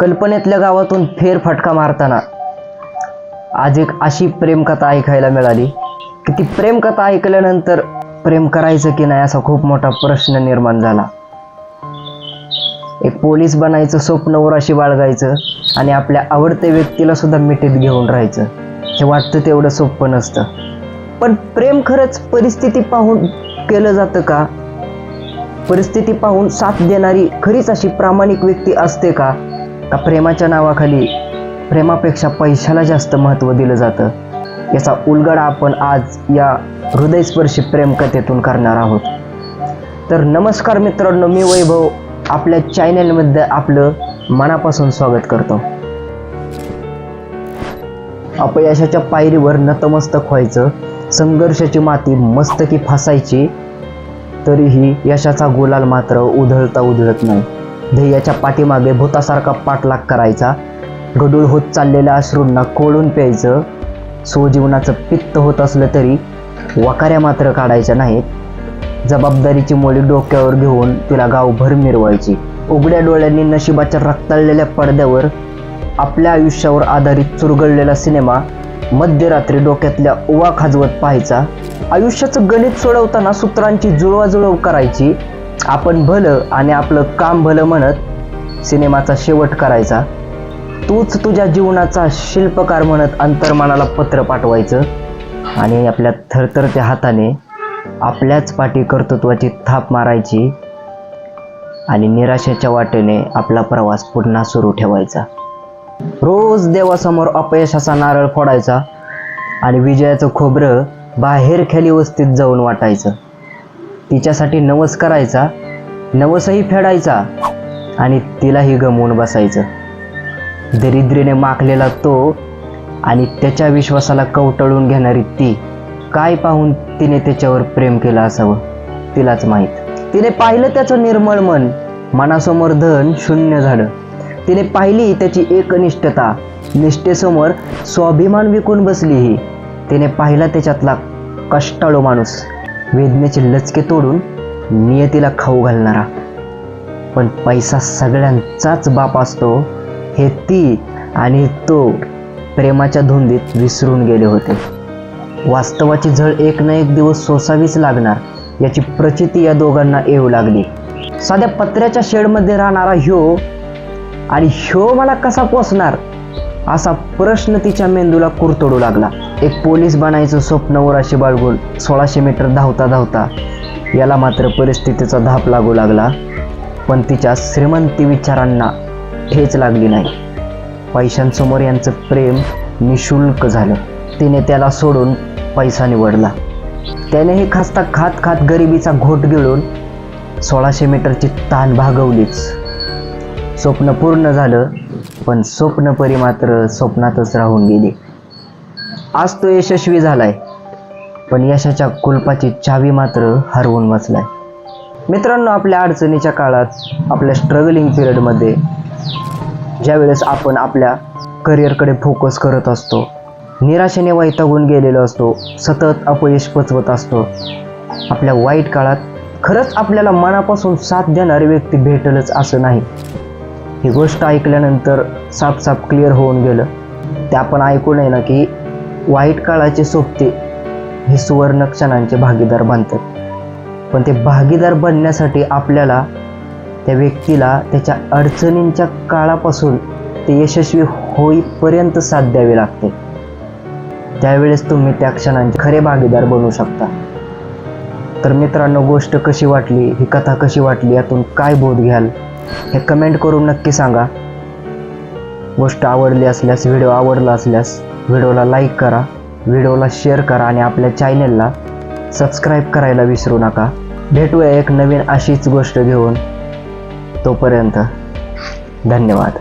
कल्पनेतल्या गावातून फेरफटका मारताना आज एक अशी प्रेमकथा ऐकायला मिळाली की ती प्रेमकथा ऐकल्यानंतर प्रेम करायचं की नाही असा खूप मोठा प्रश्न निर्माण झाला. एक पोलीस बनायचं स्वप्न उराशी बाळगायचं आणि आपल्या आवडत्या व्यक्तीला सुद्धा मिठीत घेऊन राहायचं. हे वाटतं तेवढं सोपं नसतं. पण प्रेम खरंच परिस्थिती पाहून केलं जातं का? परिस्थिती पाहून साथ देणारी खरीच अशी प्रामाणिक व्यक्ती असते का? का प्रेमाच्या नावाखाली प्रेमापेक्षा पैशाला जास्त महत्त्व दिलं जातं. याचा उलगडा आपण आज या हृदयस्पर्शी प्रेमकथेतून करणार आहोत. तर नमस्कार मित्रांनो मी वैभव आपल्या चॅनलमध्ये आपलं मनापासून स्वागत करतो. अपयशाच्या पायरीवर नतमस्तक व्हायचं संघर्षाची माती मस्तकी फासायची तरीही यशाचा गुलाल मात्र उधळता उधळत नाही. ध्येयाच्या पाठीमागे भूतासारखा पाठलाग करायचा. गडूळ होत चाललेल्या अश्रूंना कोळून प्यायचं. स्वजीवनाचं पित्त होत असलं तरी वकाऱ्या मात्र काढायच्या नाहीत. जबाबदारीची मोडी डोक्यावर घेऊन तिला गावभर मिरवायची. उघड्या डोळ्यांनी नशिबाच्या रक्ताळलेल्या पडद्यावर आपल्या आयुष्यावर आधारित चुरगळलेला सिनेमा मध्यरात्री डोक्यातल्या उवा खाजवत पाहायचा. आयुष्याचं गणित सोडवताना सूत्रांची जुळवाजुळव करायची. आपण भलं आणि आपलं काम भलं म्हणत सिनेमाचा शेवट करायचा. तूच तुझ्या जीवनाचा शिल्पकार म्हणत अंतर्मनाला पत्र पाठवायचं आणि आपल्या थरथरत्या हाताने आपल्याच पाठी कर्तृत्वाची थाप मारायची आणि निराशेच्या वाटेने आपला प्रवास पुन्हा सुरू ठेवायचा. रोज देवासमोर अपयशाचा नारळ फोडायचा आणि विजयाचं खोबरं बाहेर खाली वस्तीत जाऊन वाटायचं. तिच्यासाठी नवस करायचा नवसही फेडायचा आणि तिलाही गमवून बसायचं. दरिद्रीने माखलेला तो आणि त्याच्या विश्वासाला कवटळून घेणारी ती काय पाहून तिने त्याच्यावर प्रेम केलं असावं? तिलाच माहीत. तिने पाहिलं त्याचं निर्मळ मन मनासमोर धन शून्य झालं. तिने पाहिली त्याची एकनिष्ठता निष्ठेसमोर स्वाभिमान विकून बसली ही. तिने पाहिला त्याच्यातला कष्टाळू माणूस. वेदनेचे लचके तोडून नियतीला खाऊ घालणारा. पण पैसा सगळ्यांचाच बाप असतो हे ती आणि तो प्रेमाच्या धुंदीत विसरून गेले होते. वास्तवाची झळ एक ना एक दिवस सोसावीच लागणार याची प्रचिती या दोघांना येऊ लागली. साध्या पत्र्याच्या शेडमध्ये राहणारा ह्यो आणि ह्यो मला कसा पोचणार असा प्रश्न तिच्या मेंदूला कुरतोडू लागला. एक पोलीस बनायचं स्वप्न उराशी बाळगून सोळाशे मीटर धावता धावता याला मात्र परिस्थितीचा धाप लागू लागला. पण तिच्या श्रीमंती विचारांना ठेच लागली नाही. पैशांसमोर यांचं प्रेम निशुल्क झालं. तिने त्याला सोडून पैसा निवडला. त्यानेही खासता खात खात गरिबीचा घोट गिळून सोळाशे मीटरची ताण भागवलीच. स्वप्न पूर्ण झालं पण स्वप्नपरी मात्र स्वप्नातच राहून गेली. आज तो यशस्वी झालाय. पण यशाच्या कुलपाची चावी मात्र हरवून बसलाय. मित्रांनो आपल्या अडचणीच्या काळात आपल्या स्ट्रगलिंग पिरियडमध्ये ज्यावेळेस आपण आपल्या करिअरकडे फोकस करत असतो निराशेने वैतागून गेलेलो असतो सतत अपयश पचवत असतो आपल्या वाईट काळात खरंच आपल्याला मनापासून साथ देणारी व्यक्ती भेटलच असं नाही. ही गोष्ट ऐकल्यानंतर साफ साफ क्लिअर होऊन गेलं. ते आपण ऐकू नये ना की वाईट काळाचे सोबते हे सुवर्ण क्षणांचे भागीदार बनतात पण ते भागीदार बनण्यासाठी आपल्याला त्या व्यक्तीला त्याच्या अडचणींच्या काळापासून ते यशस्वी होईपर्यंत साथ द्यावी लागते. त्यावेळेस तुम्ही त्या क्षणांचे खरे भागीदार बनू शकता. तर मित्रांनो गोष्ट कशी वाटली? ही कथा कशी वाटली? यातून काय बोध घ्याल? हे कमेंट करून नक्की सांगा. गोष्ट आवडली असल्यास व्हिडिओ आवडला असल्यास व्हिडिओला लाईक करा व्हिडिओला शेअर करा आणि आपल्या चॅनेलला सबस्क्राईब करायला विसरू नका. भेटूया एक नवीन अशीच गोष्ट घेऊन. तोपर्यंत धन्यवाद.